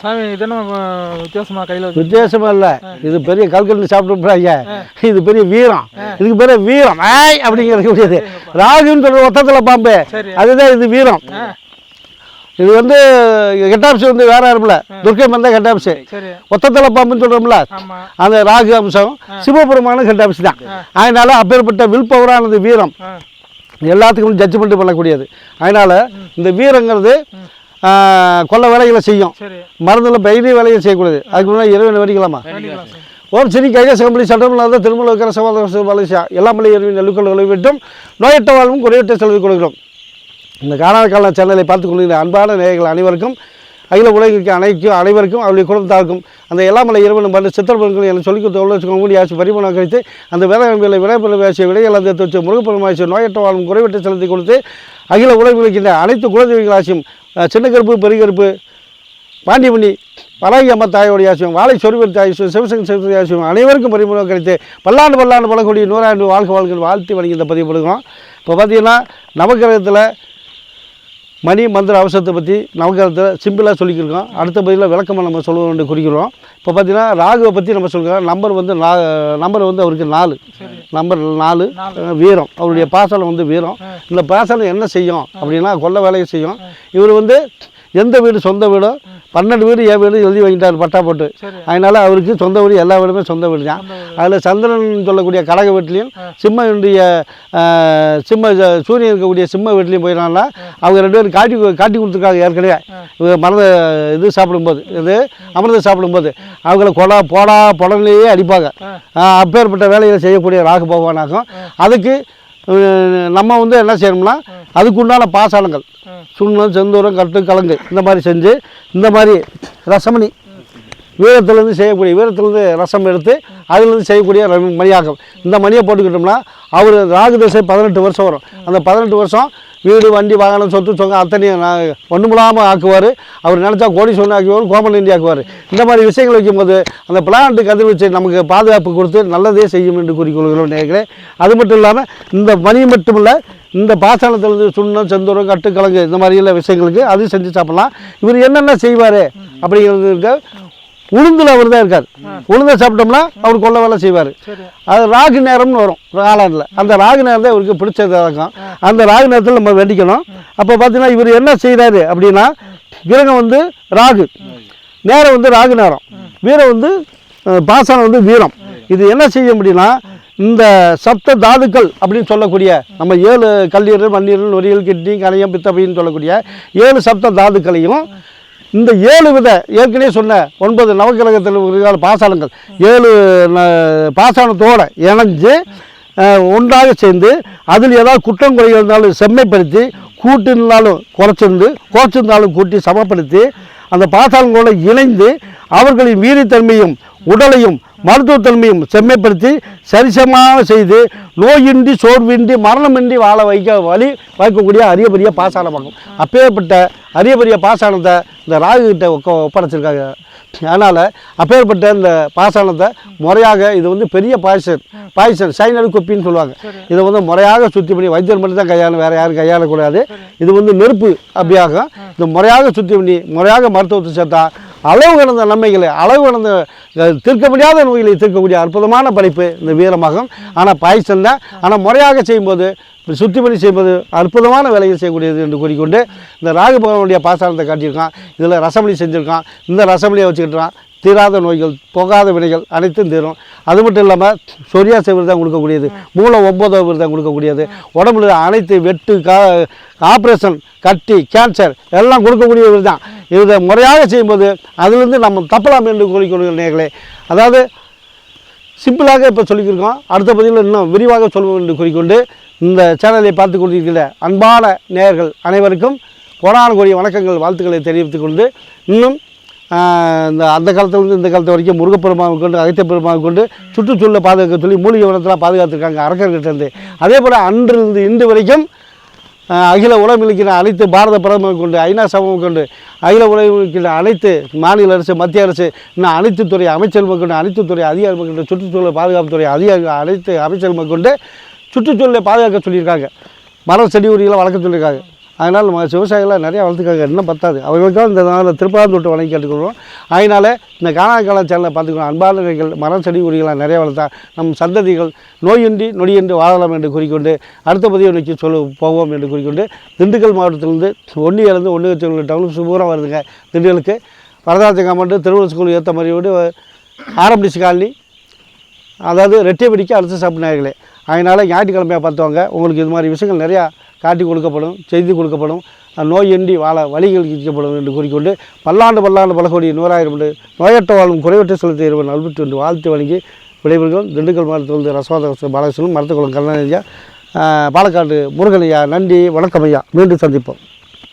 சாமி இது வித்தியாசமா கையில் வச்சு வித்தியாசமா இல்லை. இது பெரிய கல்கண்டு சாப்பிட்டு இது பெரிய வீரம். இதுக்கு பேர் வீரம். ஏய் அப்படிங்கிறது முடியாது. ராகுன்னு சொல்ற ஒத்தத்தில் பாம்பு. அதுதான் இது வீரம். இது வந்து ஹெட்டாப்ஸ் வந்து வேற யாருமில்ல துர்க்கை மந்தா சரி. ஒத்தத்தில் பாம்புன்னு சொல்கிறோம்ல ஆமா. அந்த ராகு அம்சம் சிவபெருமான ஹெட்டாப்ஸ் தான். அதனால அப்பேற்பட்ட வில் பவரானது வீரம். எல்லாத்துக்கும் ஜட்ஜ்மெண்ட் பண்ணக்கூடியது. அதனால் இந்த வீரங்கிறது கொல்ல வேலைகளை செய்யும். மருந்தில் பயிரி வேலையை செய்யக்கூடாது அதுக்கு முன்னாடி இறைவனை சாமி ஓம் ஸ்ரீ கைலாச கம்பளி சட்டமில்லாத திருமல வைக்கிற சமாதான மலேசியா எல்லா மலை எருவின் நெல்லுக்கள் விளைவிட்டும் நோயற்ற வாழ்வும் குறையற்ற செலவு கொடுக்கிறோம். இந்த காணாக்கால கால சேனலை பார்த்து கொள்கிற அன்பான நேயர்கள் அனைவருக்கும் அகில உலகிற்கு அனைக்கும் அனைவருக்கும் அவருடைய குடும்பத்தாருக்கும் அந்த எல்லாமலை இறைவனும் பண்ண சித்திரப்பொருட்கள் என சொல்லிக் கொடுத்து உள்ள கூடி ஆட்சி பரிமாணம் கழித்து அந்த வேலைகளை விளைபெற வேசிய விடைகள் வச்சு முருகப்பெருமாசிய நோயற்ற வாழும் குறைவற்ற செலுத்தி கொடுத்து அகில உலகிற்கின்ற அனைத்து குலதெய்வங்கள் ஆசியும் சின்ன கருப்பு பெருகருப்பு பராகி அம்மா தாயோடைய ஆசியம் வாழை சொருவர் தாயுஷம் சிவசங்க சிவசரி ஆசியம் அனைவருக்கும் பரிமுகம் கிடைத்து பல்லாண்டு பல்லாண்டு பழக்கூடிய நூறாண்டு வாழ்க வாழ்க்கை வாழ்த்து வணங்கி இந்த பதிவு கொடுக்குறோம் இப்போ பார்த்தீங்கன்னா நவகிரகத்தில் மணி மந்திர அவசரத்தை பற்றி நவகிரகத்தில் சிம்பிளாக சொல்லிக்கிருக்கோம். அடுத்த பதிலில் விளக்கமாக நம்ம சொல்ல வேண்டிய குறிக்கிறோம். இப்போ பார்த்தீங்கன்னா ராகுவை பற்றி நம்ம சொல்கிறோம் நம்பர் வந்து நா நம்பர் வந்து அவருக்கு நாலு. நம்பர் நாலு வீரம். அவருடைய பாசனம் வந்து வீரம். இந்த பாசனம் என்ன செய்யும்? அப்படின்னா கொல்ல வேலையை செய்யும். இவர் வந்து எந்த வீடு சொந்த வீடோ பன்னெண்டு வீடு ஏன் வீடு எழுதி வாங்கிட்டார் பட்டா போட்டு. அதனால் அவருக்கு சொந்த வீடு எல்லா வீடுமே சொந்த வீடு தான். அதில் சந்திரன் சொல்லக்கூடிய கடக வீட்லேயும் சிம்மனுடைய சிம்ம சூரியன் இருக்கக்கூடிய சிம்ம வீட்லேயும் போயிடலாம்னா அவங்க ரெண்டு பேரும் காட்டி காட்டி கொடுத்துருக்காங்க ஏற்கனவே. மருந்த இது சாப்பிடும்போது இது அமிர்தம் சாப்பிடும்போது. அவங்கள கொடா போடா புடலையே அடிப்பாங்க. அப்பேற்பட்ட வேலைகளை செய்யக்கூடிய ராகு பகவானாகும். அதுக்கு நம்ம வந்து என்ன செய்யணும்னா அதுக்குண்டான பாசானங்கள் சுண்ணம் செந்தூரம் கட்டு கலங்கு இந்த மாதிரி செஞ்சு இந்த மாதிரி ரசமணி வீரத்துலேருந்து செய்யக்கூடிய வீரத்துலேருந்து ரசம் எடுத்து அதுலேருந்து செய்யக்கூடிய மணியாக்கம். இந்த மணியை போட்டுக்கிட்டோம்னா அவர் ராகு தசை பதினெட்டு வருஷம் வரும். அந்த பதினெட்டு வருஷம் வீடு வண்டி வாகனம் சொத்து சொங்க அத்தனையும் நான் ஒன்றுமில்லாமல் ஆக்குவார். அவர் நினச்சா கோடி சொன்ன ஆக்குவார் கோமல் இந்தியா ஆக்குவார். இந்த மாதிரி விஷயங்கள் வைக்கும்போது அந்த பிளான்ட்டு கதிர்வீச்சு நமக்கு பாதுகாப்பு கொடுத்து நல்லதே செய்யும் என்று கூறிக்கொள்கிறோம் நினைக்கிறேன் அது மட்டும் இல்லாமல் இந்த மணி மட்டும் இல்லை இந்த பாசனத்திலிருந்து சுண்ணம் செந்தூரம் கட்டுக்கிழங்கு இந்த மாதிரியெல்லாம் விஷயங்களுக்கு அது செஞ்சு சாப்பிட்லாம். இவர் என்னென்ன செய்வார் அப்படிங்கிறது உளுந்தில் அவர் தான் இருக்கார். உளுந்தை சாப்பிட்டோம்னா அவர் கொள்ள வேலை செய்வார். அது ராகு நேரம்னு வரும் காலாண்டில். அந்த ராகு நேரம் தான் இவருக்கு பிடிச்சது இருக்கும் அந்த ராகு நேரத்தில் நம்ம வெடிக்கணும் அப்போ பார்த்தீங்கன்னா இவர் என்ன செய்கிறாரு அப்படின்னா கிரகம் வந்து ராகு. நேரம் வந்து ராகு நேரம். வீரம் வந்து பாசனம் வந்து வீரம். இது என்ன செய்ய முடியும்னா இந்த சப்த தாதுக்கள் அப்படின்னு சொல்லக்கூடிய நம்ம ஏழு கல்லீரல் மண்ணீரல் நுரையீரல் கிட்னி கணையம் பித்தப்பைன்னு சொல்லக்கூடிய ஏழு சப்த தாதுக்களையும் இந்த ஏழு வித ஏற்கனவே சொன்ன ஒன்பது நவக்கிரகத்தில் இருக்கிற பாசானங்கள் ஏழு ந- இணைஞ்சு ஒன்றாக சேர்ந்து அதில் ஏதாவது குற்றம் குறை இருந்தாலும் செம்மைப்படுத்தி கூட்டிருந்தாலும் குறைச்சிருந்து குறைச்சிருந்தாலும் கூட்டி சமப்படுத்தி அந்த பாசாளங்களோடு இணைந்து அவர்களின் வீரத்தன்மையும் உடலையும் மருத்துவத்தன்மையும் செம்மைப்படுத்தி சரிசமாக செய்து நோயின்றி சோர்வின்றி மரணமின்றி வாழ வைக்க வழி வைக்கக்கூடிய அரிய பெரிய பாசானமாகும் அப்பேற்பட்ட அரிய பெரிய பாசானத்தை இந்த ராகு கிட்ட ஒக்க ஒப்படைச்சிருக்காங்க. அதனால் அப்பேற்பட்ட இந்த பாசானத்தை முறையாக இது வந்து பெரிய பாய்சன் பாய்சன் சைனடு குப்பின்னு சொல்லுவாங்க. இதை வந்து முறையாக சுத்தி பண்ணி வைத்தியர் மட்டும் தான் கையாள வேறு யாரும் கையாளக்கூடாது. இது வந்து நெருப்பு அப்படியாகும் இது முறையாக சுத்தி பண்ணி முறையாக மருத்துவத்தை சேர்த்தா அளவு கடந்த நன்மைகளை அளவு கடந்த தீர்க்க முடியாத நோய்களை தீர்க்கக்கூடிய அற்புதமான படைப்பு இந்த வீரமாகும். ஆனால் பாய்ச்சல் தான் ஆனால் முறையாக செய்யும்போது சுத்தி பண்ணி செய்யும்போது அற்புதமான வேலைகள் செய்யக்கூடியது என்று கூறிக்கொண்டு இந்த ராகு பகவானுடைய பாசாரத்தை காட்டியிருக்கான். இதில் ரசமணி செஞ்சுருக்கான். இந்த ரசமணியை வச்சுக்கிட்டான் தீராத நோய்கள் போகாத வினைகள் அனைத்தும் தீரும். அது மட்டும் இல்லாமல் சொரியாசை விரதம் கொடுக்கக்கூடியது. மூளை ஒன்பதாவது விரதம் கொடுக்கக்கூடியது. உடம்புல அனைத்து வெட்டு கா ஆப்ரேஷன் கட்டி கேன்சர் எல்லாம் கொடுக்கக்கூடிய விரதம் இதை முறையாக செய்யும்போது அதிலிருந்து நம்ம தப்பலாம் என்று கூறிக்கொள்கிற நேர்களே. அதாவது சிம்பிளாக இப்போ சொல்லிக்கிருக்கோம். அடுத்த பதிவில் இன்னும் விரிவாக சொல்வோம் என்று கூறிக்கொண்டு இந்த சேனலை பார்த்து கொண்டிருக்கிற அன்பான நேயர்கள் அனைவருக்கும் கோடான கோடி வணக்கங்கள் வாழ்த்துக்களை தெரிவித்துக் கொண்டு இன்னும் இந்த அந்த காலத்துலேருந்து இந்த காலத்து வரைக்கும் முருகப்பெருமாவை கொண்டு அகத்திய பெருமாவை கொண்டு சுற்றுச்சூழலை பாதுகாக்க சொல்லி மூலிகை வனத்தெல்லாம் பாதுகாத்துருக்காங்க அரக்கர்கிட்ட அதே போல் அன்றிலிருந்து இன்று வரைக்கும் அகில உலகிலிருக்கிற அனைத்து பாரத பிரதமர் கொண்டு ஐநா சமூகம் கொண்டு அகில உலகிலிருக்கிற அனைத்து மாநில அரசு மத்திய அரசு இன்னும் அனைத்து துறை அமைச்சர்கள் கொண்டு அனைத்து துறை அதிகாரிகள் கொண்டு சுற்றுச்சூழல் பாதுகாப்புத்துறை அதிகாரி அனைத்து அமைச்சர்கள் கொண்டு சுற்றுச்சூழலை பாதுகாக்க சொல்லியிருக்காங்க. மரம் செடி உரிகளை வளர்க்க சொல்லியிருக்காங்க. அதனால் நம்ம விவசாயிகளாக நிறையா வளர்த்துக்காங்க. இன்னும் பத்தாது. அவர்களுக்கும் இந்த நாளில் திருப்பாந்தொட்டு வணங்கி கேட்டுக்கிறோம் அதனால் இந்த காணாக்கால சேனலை பார்த்துக்கணும். அன்பாளர்கள் மரம் செடி கொடிகளாக நிறையா வளர்த்தா நம் சந்ததிகள் நோயின்றி நொடியின்றி வாழலாம் என்று கூறிக்கொண்டு அடுத்த பதிவு நோக்கி சொல்ல போவோம் என்று கூறிக்கொண்டு திண்டுக்கல் மாவட்டத்திலிருந்து ஒன்றியிலேருந்து ஒன்று வச்சு டவுன் சூப்பராக வருதுங்க திண்டுக்கலுக்கு. வரதாச்ச கமெண்ட்டு திருவள்ளூர் ஸ்கூல் ஏற்ற மாதிரியோடு ஆரம்பிச்சு காலனி. அதாவது ரெட்டியபடிக்கு அரசு சாப்பிட்னார்களே. அதனால் ஞாயிற்றுக்கிழமையாக பார்த்தவங்க. உங்களுக்கு இது மாதிரி விஷயங்கள் நிறையா காட்டி கொடுக்கப்படும் செய்து கொடுக்கப்படும் நோயின்றி வாழ வழிகள் என்று கூறிக்கொண்டு பல்லாண்டு பல்லாண்டு பல கோடி நூறாயிரம் நோயற்ற வாழும் குறைவற்ற செலுத்த இருவன் நல்விட்டு என்று வாழ்த்து வழங்கி விளைவுகள் திண்டுக்கல் மாவட்டத்திலிருந்து ரசவாத பாலகிருஷ்ணன் மரத்துக்குளம் கருணாநிதியா பாலக்காடு முருகன் ஐயா நன்றி வணக்கம் ஐயா. மீண்டும் சந்திப்போம்.